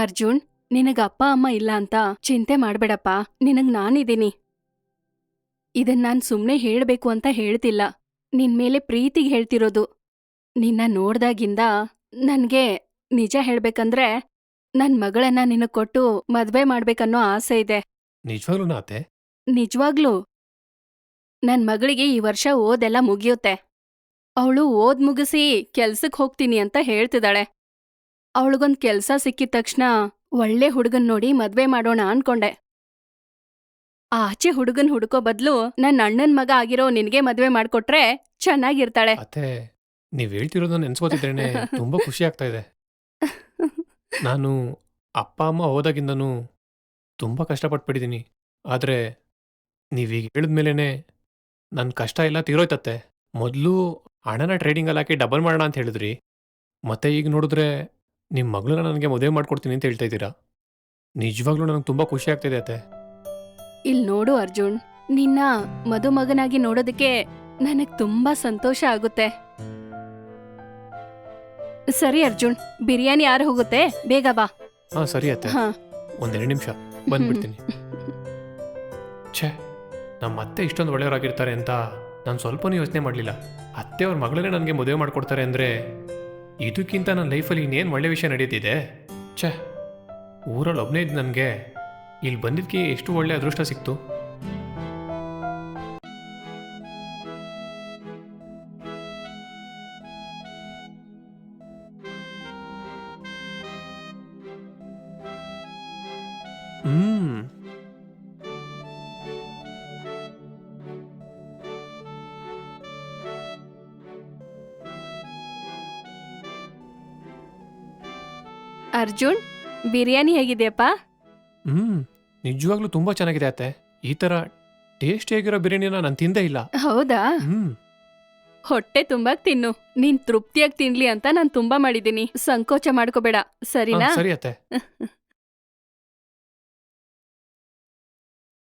ಅರ್ಜುನ್ ನಿನಗ ಅಪ್ಪ ಅಮ್ಮ ಇಲ್ಲ ಅಂತ ಚಿಂತೆ ಮಾಡ್ಬೇಡಪ್ಪ. ನಿನಗ್ ನಾನಿದ್ದೀನಿ ಇದನ್ ನಾನ್ ಸುಮ್ನೆ ಹೇಳ್ಬೇಕು ಅಂತ ಹೇಳ್ತಿಲ್ಲ. ನಿನ್ ಮೇಲೆ ಪ್ರೀತಿಗ್ ಹೇಳ್ತಿರೋದು. ನಿನ್ನ ನೋಡ್ದಾಗಿಂದ ನನ್ಗೆ ನಿಜ ಹೇಳ್ಬೇಕಂದ್ರೆ ನನ್ ಮಗಳನ್ನ ನಿನಗ್ ಕೊಟ್ಟು ಮದ್ವೆ ಮಾಡ್ಬೇಕನ್ನೋ ಆಸೆ ಇದೆ. ನಿಜವಾಗ್ಲೂ ನಿಜವಾಗ್ಲೂ. ನನ್ ಮಗಳಿಗೆ ಈ ವರ್ಷ ಓದೆಲ್ಲ ಮುಗಿಯುತ್ತೆ. ಅವಳು ಓದ್ ಮುಗಿಸಿ ಕೆಲ್ಸಕ್ ಹೋಗ್ತೀನಿ ಅಂತ ಹೇಳ್ತಿದ್ದಾಳೆ. ಅವಳಿಗೊಂದ್ ಕೆಲ್ಸ ಸಿಕ್ಕಿದ ತಕ್ಷಣ ಒಳ್ಳೆ ಹುಡುಗನ್ ನೋಡಿ ಮದ್ವೆ ಮಾಡೋಣ ಅನ್ಕೊಂಡೆ. ಆಚೆ ಹುಡುಗನ್ ಹುಡುಕೋ ಬದ್ಲು ನನ್ನ ಅಣ್ಣನ್ ಮಗ ಆಗಿರೋ ನಿನ್ಗೆ ಮದ್ವೆ ಮಾಡ್ಕೊಟ್ರೆ ಚೆನ್ನಾಗಿರ್ತಾಳೆ. ಅತ್ತೆ, ನೀವ್ ಹೇಳ್ತಿರೋದನ್ನ ನೆನ್ಸ್ಕೋತಿದ್ರೇನೆ ತುಂಬಾ ಖುಷಿ ಆಗ್ತಾ ಇದೆ. ನಾನು ಅಪ್ಪ, ಅಮ್ಮ ಹೋದಾಗಿಂದನೂ ತುಂಬಾ ಕಷ್ಟಪಟ್ಬಿಟ್ಟಿದ್ದೀನಿ ಆದ್ರೆ ನೀವೀಗ ಹೇಳಿದ್ಮೇಲೆ ನನ್ನ ಕಷ್ಟ ಎಲ್ಲ ತೀರೋಯ್ತತ್ತೆ. ಮೊದಲು ಹಣನ ಟ್ರೇಡಿಂಗಲ್ಲಿ ಹಾಕಿ ಡಬಲ್ ಮಾಡೋಣ ಅಂತ ಹೇಳಿದ್ರಿ. ಮತ್ತೆ ಈಗ ನೋಡಿದ್ರೆ ನಿಮ್ಮ ಮಗಳನ್ನ ನನಗೆ ಮದುವೆ ಮಾಡ್ಕೊಡ್ತೀನಿ ಅಂತ ಹೇಳ್ತಾ ಇದ್ದೀರಾ? ನಿಜವಾಗ್ಲೂ ನನಗೆ ತುಂಬ ಖುಷಿ ಆಗ್ತಿದೆ ಅತ್ತೆ. ಇಲ್ಲಿ ನೋಡು ಅರ್ಜುನ್ ನಿನ್ನ ಮದುಮಗನಾಗಿ ನೋಡೋದಕ್ಕೆ ನನಗೆ ತುಂಬಾ ಸಂತೋಷ ಆಗುತ್ತೆ. ಸರಿ ಅರ್ಜುನ್ ಬಿರಿಯಾನಿ ಯಾರು ಹೋಗುತ್ತೆ ಬೇಗ ಬಾ. ಹಾ ಸರಿ ಅತ್ತೆ. ಹಾ. ಒಂದೆರಡು ನಿಮಿಷ ಬಂದ್ಬಿಡ್ತೀನಿ. ಛೇ ನಮ್ಮ ಅತ್ತೆ ಇಷ್ಟೊಂದು ಒಳ್ಳೆಯವರಾಗಿರ್ತಾರೆ ಅಂತ ನಾನು ಸ್ವಲ್ಪನೂ ಯೋಚನೆ ಮಾಡಲಿಲ್ಲ. ಅತ್ತೆ ಅವ್ರ ಮಗಳನ್ನೇ ನನಗೆ ಮದುವೆ ಮಾಡಿಕೊಡ್ತಾರೆ ಅಂದರೆ ಇದಕ್ಕಿಂತ ನನ್ನ ಲೈಫಲ್ಲಿ ಇನ್ನೇನು ಒಳ್ಳೆ ವಿಷಯ ನಡೀತಿದೆ? ಛೇ, ಊರಲ್ಲಿ ಒಬ್ಬನೇ ಇದ್ದು ನನಗೆ. ಇಲ್ಲಿ ಬಂದಿದ್ದಕ್ಕೆ ಎಷ್ಟು ಒಳ್ಳೆ ಅದೃಷ್ಟ ಸಿಕ್ತು. ಅರ್ಜುನ್ ಬಿರಿಯಾನಿ ಹೇಗಿದೆಯಪ್ಪ? ಹ್ಮ್ ನಿಜವಾಗ್ಲೂ ತುಂಬಾ ಚೆನ್ನಾಗಿದೆ ಅತ್ತೆ. ಈ ತರ ಟೇಸ್ಟಿಯಾಗಿರೋ ಬಿರಿಯಾನಿನ ನಾನು ತಿಂದೇ ಇಲ್ಲ. ಹೌದಾ? ಹ್ಮ್. ಹೊಟ್ಟೆ ತುಂಬಾ ತಿನ್ನು. ನೀನ್ ತೃಪ್ತಿಯಾಗಿ ತಿನ್ಲಿ ಅಂತ ನಾನು ತುಂಬಾ ಮಾಡಿದ್ದೀನಿ. ಸಂಕೋಚ ಮಾಡ್ಕೋಬೇಡ. ಸರಿನಾ? ಸರಿ ಅತ್ತೆ.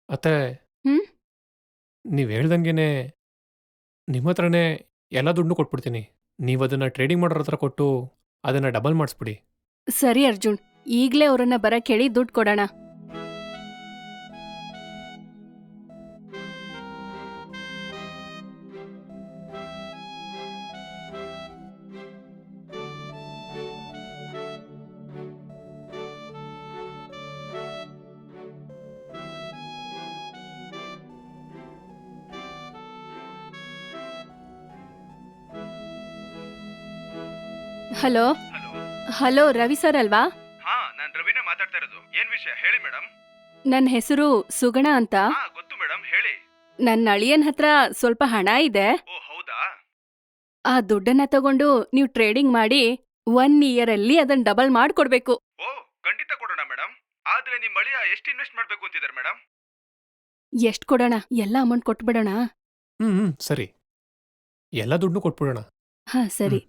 ಅತ್ತೆ ಹ್ಮ್? ನೀವ್ ಹೇಳ್ದಂಗೆನೆ ನಿಮ್ಮ ಹತ್ರನೇ ಎಲ್ಲ ದುಡ್ಡು ಕೊಟ್ಬಿಡ್ತೀನಿ. ನೀವು ಅದನ್ನ ಟ್ರೇಡಿಂಗ್ ಮಾಡೋರ ಹತ್ರ ಕೊಟ್ಟು ಅದನ್ನ ಡಬಲ್ ಮಾಡಿಸ್ಬಿಡಿ. ಸರಿ ಅರ್ಜುನ್ ಈಗ್ಲೇ ಅವ್ರನ್ನ ಬರಕ್ಕೆ ಹೇಳಿ ದುಡ್ಡು ಕೊಡೋಣ. ಹಲೋ? ಹಲೋ ರವಿ ಸರ್ ಅಲ್ವಾ? ಹಾ ನಾನು ರವಿನೇ ಮಾತಾಡ್ತಾ ಇರೋದು. ಏನ್ ವಿಷಯ? ಹೇಳಿ ಮೇಡಮ್ ನನ್ನ ಹೆಸರು ಸುಗಣ ಅಂತ. ಹಾ ಗೊತ್ತು ಮೇಡಮ್ ಹೇಳಿ. ನನ್ನ ಅಳಿಯನ್ ಹತ್ರ ಸ್ವಲ್ಪ ಹಣ ಇದೆ. ಓ ಹೌದಾ? ಆ ದುಡ್ಡನ್ನ ತಗೊಂಡು ನೀವು ಟ್ರೇಡಿಂಗ್ ಮಾಡಿ ಒನ್ ಇಯರ್ ಅಲ್ಲಿ ಅದನ್ನ ಡಬಲ್ ಮಾಡ್ಕೊಡ್ಬೇಕು. ಓ ಖಂಡಿತ ಕೊಡೋಣ ಮೇಡಮ್ ಆದ್ರೆ ನಿಮ್ ಅಳಿಯ ಎಷ್ಟು ಇನ್ವೆಸ್ಟ್ ಮಾಡ್ಬೇಕು ಅಂತಿದ್ದಾರೆ ಮೇಡಮ್ ಎಷ್ಟ್ ಕೊಡೋಣ? ಎಲ್ಲ ಅಮೌಂಟ್ ಕೊಟ್ಬಿಡೋಣ. ಹ್ಮ್ ಹ್ಮ್ ಸರಿ. ಎಲ್ಲ ದುಡ್ಡು ಕೊಟ್ಬಿಡೋಣ. ಹಾ ಸರಿ.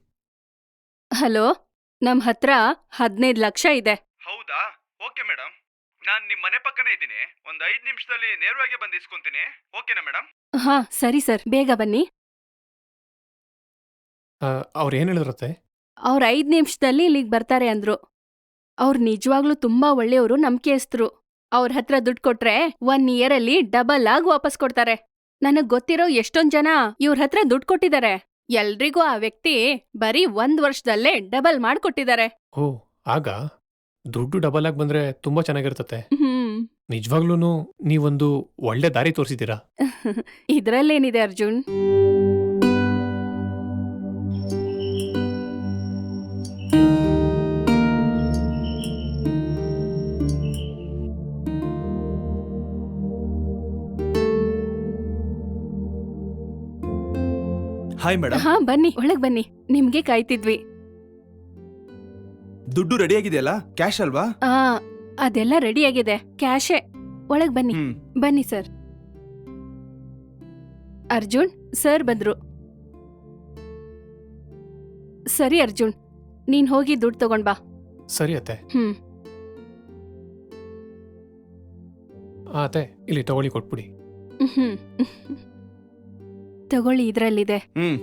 ಹಲೋ? ನಮ್ ಹತ್ರ ಹದಿನೈದು ಲಕ್ಷ ಇದೆ. ಹೌದಾ? ಓಕೆ ಮೇಡಮ್ ನಾನ್ ನಿಮ್ ಮನೆ ಪಕ್ಕನೇ ಇದ್ದೀನಿ. ಒಂದ್ ಐದ್ ನಿಮಿಷದಲ್ಲಿ ನೇರವಾಗಿ ಬಂದು ಇಸ್ಕೊಂತೀನಿ. ಓಕೆನಾ ಮೇಡಮ್ ಹಾ ಸರಿ ಸರ್. ಬೇಗ ಬನ್ನಿ. ಅವ್ರು ಏನು ಹೇಳಿದ್ರತ್ತೆ? ಅವ್ರ ಐದ್ ನಿಮಿಷದಲ್ಲಿ ಇಲ್ಲಿಗೆ ಬರ್ತಾರೆ ಅಂದ್ರು. ಅವ್ರು ನಿಜವಾಗ್ಲೂ ತುಂಬಾ ಒಳ್ಳೆಯವರು ನಂಬಿಕೆಸ್ತರು ಅವ್ರ ಹತ್ರ ದುಡ್ಡು ಕೊಟ್ರೆ ಒನ್ ಇಯರ್ ಅಲ್ಲಿ ಡಬಲ್ ಆಗಿ ವಾಪಸ್ ಕೊಡ್ತಾರೆ. ನನಗ್ ಗೊತ್ತಿರೋ ಎಷ್ಟೊಂದ್ ಜನ ಇವ್ರ ಹತ್ರ ದುಡ್ಡು ಕೊಟ್ಟಿದ್ದಾರೆ. ಎಲ್ರಿಗೂ ಆ ವ್ಯಕ್ತಿ ಬರೀ ಒಂದ್ ವರ್ಷದಲ್ಲೇ ಡಬಲ್ ಮಾಡ್ಕೊಟ್ಟಿದ್ದಾರೆ. ಓ ಆಗ ದುಡ್ಡು ಡಬಲ್ ಆಗಿ ಬಂದ್ರೆ ತುಂಬಾ ಚೆನ್ನಾಗಿರ್ತತೆ ಹ್ಮ್. ನಿಜವಾಗ್ಲೂ ನೀವೊಂದು ಒಳ್ಳೆ ದಾರಿ ತೋರಿಸಿದ್ದೀರಾ? ಇದ್ರಲ್ಲೇನಿದೆ ಅರ್ಜುನ್? ಹಾಯ್ ಮೇಡಮ್ ಹಾ ಬನ್ನಿ ಒಳಗ್ ಬನ್ನಿ. ನಿಮ್ಗೆ ಕಾಯ್ತಿದ್ವಿ. ದುಡ್ಡು ರೆಡಿ ಆಗಿದೆಯಲ್ಲ ಕ್ಯಾಶ್ ಅಲ್ವಾ? ಆ ಅದೆಲ್ಲ ರೆಡಿ ಆಗಿದೆ ಕ್ಯಾಶೇ ಒಳಗ್ ಬನ್ನಿ. ಹ್ಮ್. ಬನ್ನಿ ಸರ್ ಅರ್ಜುನ್ ಸರ್ ಬಂದ್ರು. ಸರಿ ಅರ್ಜುನ್. ನೀನ್ ಹೋಗಿ ದುಡ್ಡು ತಗೊಂಡ್ ಬಾ. ಸರಿ ಅತ್ತೆ. ಹ್ಮ್. ಆ, ಅತ್ತೆ ಇಲ್ಲಿ ತಗೊಳ್ಳಿ ಕೊಟ್ಬಿಡಿ. ಹ್ಮ್. ತಗೊಳ್ಳಿ ಇದ್ರಲ್ಲಿದೆ. ಹ್ಮ್.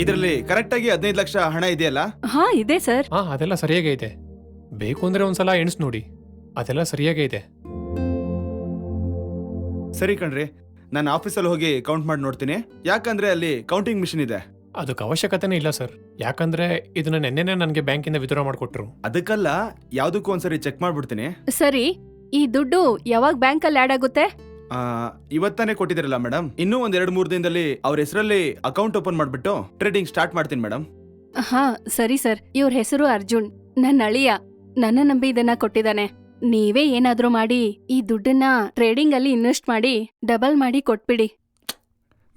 ಇದರಲ್ಲಿ ಕರೆಕ್ಟ್ ಆಗಿ ಹದಿನೈದು ಲಕ್ಷ ಹಣ ಇದೆಯಲ್ಲ? ಹಾ ಇದೆ ಸರ್. ಹಾ ಅದೆಲ್ಲ ಸರಿಯಾಗೇ ಇದೆ. ಬೇಕು ಅಂದ್ರೆ ಒಂದ್ಸಲ ಎಣಿಸ್ ನೋಡಿ. ಅದೆಲ್ಲ ಸರಿಯಾಗೇ ಇದೆ. ಸರಿ ಕಣ್ರಿ ನಾನು ಆಫೀಸಲ್ಲಿ ಹೋಗಿ ಕೌಂಟ್ ಮಾಡಿ ನೋಡ್ತೀನಿ. ಯಾಕಂದ್ರೆ ಅಲ್ಲಿ ಕೌಂಟಿಂಗ್ ಮಿಷಿನ್ ಇದೆ. ಅದಕ್ಕೆ ಅವಶ್ಯಕತೆನೇ ಇಲ್ಲ ಸರ್. ಯಾಕಂದ್ರೆ ಇದನ್ನ ನೆನ್ನೆನೆ ನನಗೆ ಬ್ಯಾಂಕಿಂದ ವಿತ್ಡ್ರಾ ಮಾಡಿಕೊಟ್ರು. ಅದಕ್ಕಲ್ಲ ಯಾವ್ದಕ್ಕೂ ಒಂದ್ಸರಿ ಚೆಕ್ ಮಾಡ್ಬಿಡ್ತೀನಿ. ಸರಿ ಈ ದುಡ್ಡು ಯಾವಾಗ ಬ್ಯಾಂಕಲ್ಲಿ ಆಡ್ ಆಗುತ್ತೆ? ಆ, ಇವತ್ತಾನೇ ಕೊಟ್ಟಿದ್ದೀರಲ್ಲ ಮೇಡಮ್ ಇನ್ನೂ ಒಂದ್ ಎರಡು ಮೂರು ದಿನದಲ್ಲಿ ಅವ್ರ ಹೆಸರಲ್ಲಿ ಅಕೌಂಟ್ ಓಪನ್ ಮಾಡ್ಬಿಟ್ಟು ಟ್ರೇಡಿಂಗ್ ಸ್ಟಾರ್ಟ್ ಮಾಡ್ತೀನಿ ಮೇಡಮ್ ಹಾ ಸರಿ ಸರ್. ಇವ್ರ ಹೆಸರು ಅರ್ಜುನ್. ನನ್ನ ಅಳಿಯ. ನನ್ನ ನಂಬಿ ಇದನ್ನ ಕೊಟ್ಟಿದ್ದಾನೆ. ನೀವೇ ಏನಾದ್ರೂ ಮಾಡಿ ಈ ದುಡ್ಡನ್ನ ಟ್ರೇಡಿಂಗ್ ಅಲ್ಲಿ ಇನ್ವೆಸ್ಟ್ ಮಾಡಿ ಡಬಲ್ ಮಾಡಿ ಕೊಟ್ಬಿಡಿ.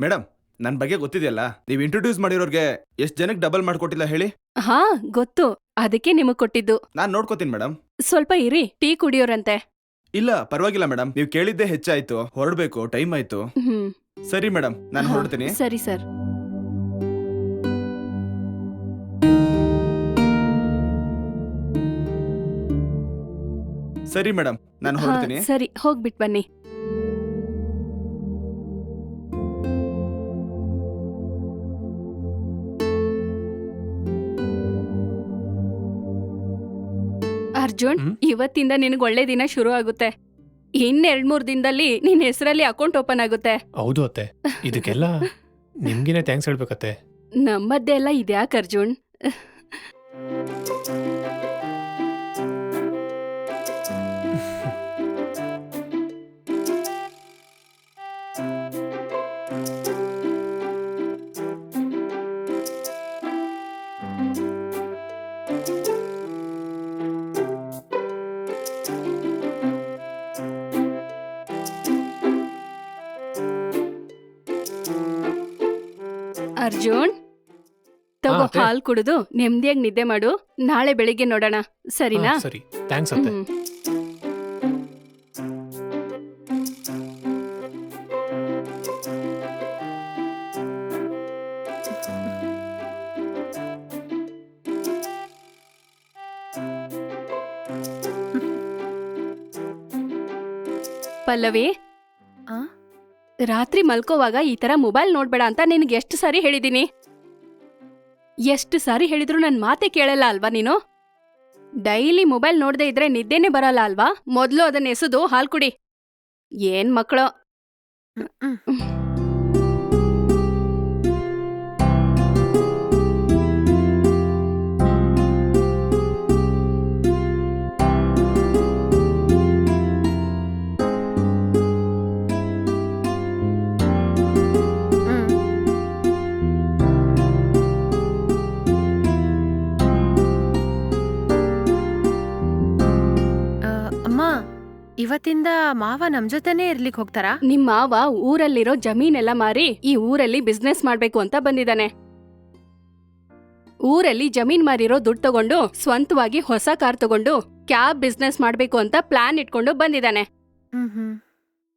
ಮೇಡಮ್ ನನ್ ಬಗ್ಗೆ ಗೊತ್ತಿದೆಯಲ್ಲ? ನೀವ್ ಇಂಟ್ರೊಡ್ಯೂಸ್ ಮಾಡಿರೋರ್ಗೆ ಎಷ್ಟ್ ಜನಕ್ಕೆ ಡಬಲ್ ಮಾಡ್ಕೊಟ್ಟಿಲ್ಲ ಹೇಳಿ? ಹಾ ಗೊತ್ತು. ಅದಕ್ಕೆ ನಿಮಗ್ ಕೊಟ್ಟಿದ್ದು. ನಾನ್ ನೋಡ್ಕೋತೀನಿ ಮೇಡಮ್ ಸ್ವಲ್ಪ ಇರಿ ಟೀ ಕುಡಿಯೋರಂತೆ. ಇಲ್ಲ ಪರವಾಗಿಲ್ಲ ಮೇಡಮ್ ನೀವು ಕೇಳಿದ್ದೆ ಹೆಚ್ಚಾಯ್ತು. ಹೊರಡ್ಬೇಕು ಟೈಮ್ ಆಯ್ತು. ಹ್ಮ್. ಸರಿ ಮೇಡಮ್ ನಾನು ಹಾ, ಹೊರಡ್ತೀನಿ. ಸರಿ ಸರ್. ಸರಿ ಮೇಡಮ್ ನಾನು ಹಾ, ಹೊರಡ್ತೀನಿ. ಸರಿ ಹೋಗ್ಬಿಟ್ ಬನ್ನಿ. ಅರ್ಜುನ್ ಹ್ಮ್? ಇವತ್ತಿಂದ ನಿನಗೆ ಒಳ್ಳೆ ದಿನ ಶುರು ಆಗುತ್ತೆ. ಇನ್ ಎರಡ್ ಮೂರ್ ದಿನದಲ್ಲಿ ನಿನ್ನ ಹೆಸರಲ್ಲಿ ಅಕೌಂಟ್ ಓಪನ್ ಆಗುತ್ತೆ. ಹೌದು ಅತ್ತೆ. ಇದಕ್ಕೆಲ್ಲ ನಿಮ್ಗಿನೇ ಥ್ಯಾಂಕ್ಸ್ ಹೇಳ್ಬೇಕತ್ತೆ. ನಮ್ಮದ್ದೇ ಎಲ್ಲ ಇದ್ಯಾಕ್ ಅರ್ಜುನ್? ಅರ್ಜುನ್ ತಗೋ ಅತ್ತೆ. ಹಾಲ್ ಕುಡಿದು ನೆಮ್ಮದಿಯಾಗಿ ನಿದ್ದೆ ಮಾಡು ನಾಳೆ ಬೆಳಿಗ್ಗೆ ನೋಡೋಣ ಸರಿನಾ ಹಾ, ಸರಿ ಥ್ಯಾಂಕ್ಸ್ ಅತ್ತೆ ಹ್ಮ್. ಪಲ್ಲವಿ ಆ? ರಾತ್ರಿ ಮಲ್ಕೋವಾಗ ಈ ತರ ಮೊಬೈಲ್ ನೋಡ್ಬೇಡ ಅಂತ ನಿನಗೆ ಎಷ್ಟು ಸಾರಿ ಹೇಳಿದ್ದೀನಿ ಎಷ್ಟು ಸಾರಿ ಹೇಳಿದ್ರು ನನ್ನ ಮಾತೆ ಕೇಳಲ್ಲ ಅಲ್ವಾ ನೀನು? ಡೈಲಿ ಮೊಬೈಲ್ ನೋಡದೆ ಇದ್ರೆ ನಿದ್ದೆನೆ ಬರಲ್ಲ ಅಲ್ವಾ? ಮೊದಲು ಅದನ್ನ ಎಸೆದು ಹಾಲು ಕುಡಿ. ಏನ್ ಮಕ್ಕಳು? ಮಾವ ನಮ್ ಜೊತೆನೆ ಇರ್ಲಿಕ್ಕೆ ಹೋಗ್ತಾರಾ? ನಿಮ್ ಮಾವ ಊರಲ್ಲಿರೋ ಜಮೀನೆಲ್ಲ ಮಾರಿ ಈ ಊರಲ್ಲಿ ಬಿಸ್ನೆಸ್ ಮಾಡ್ಬೇಕು ಅಂತ ಬಂದಿದ್ದಾನೆ. ಊರಲ್ಲಿ ಜಮೀನ್ ಮಾರಿರೋ ದುಡ್ಡು ತಗೊಂಡು ಸ್ವಂತವಾಗಿ ಹೊಸ ಕಾರ್ ತಗೊಂಡು ಕ್ಯಾಬ್ ಬಿಸ್ನೆಸ್ ಮಾಡ್ಬೇಕು ಅಂತ ಪ್ಲಾನ್ ಇಟ್ಕೊಂಡು ಬಂದಿದ್ದಾನೆ. ಹ್ಮ್ ಹ್ಮ್.